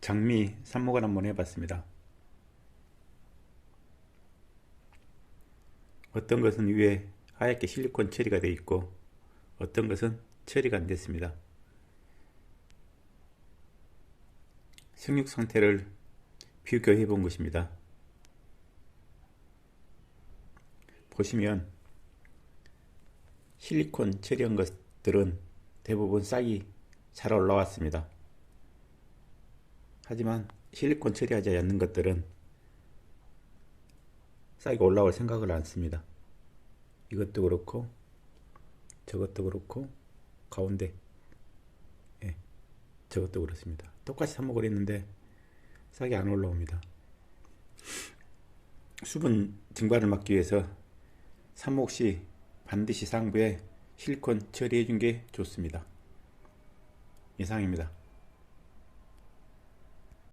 장미 삽목을 한번 해봤습니다. 어떤 것은 위에 하얗게 실리콘 처리가 되어 있고 어떤 것은 처리가 안 됐습니다. 생육 상태를 비교해 본 것입니다. 보시면 실리콘 처리한 것들은 대부분 싹이 잘 올라왔습니다. 하지만 실리콘 처리하지 않는 것들은 싹이 올라올 생각을 않습니다. 이것도 그렇고 저것도 그렇고 가운데 예, 저것도 그렇습니다. 똑같이 삽목을 했는데 싹이 안 올라옵니다. 수분 증발을 막기 위해서 삽목 시 반드시 상부에 실리콘 처리해 준 게 좋습니다. 이상입니다.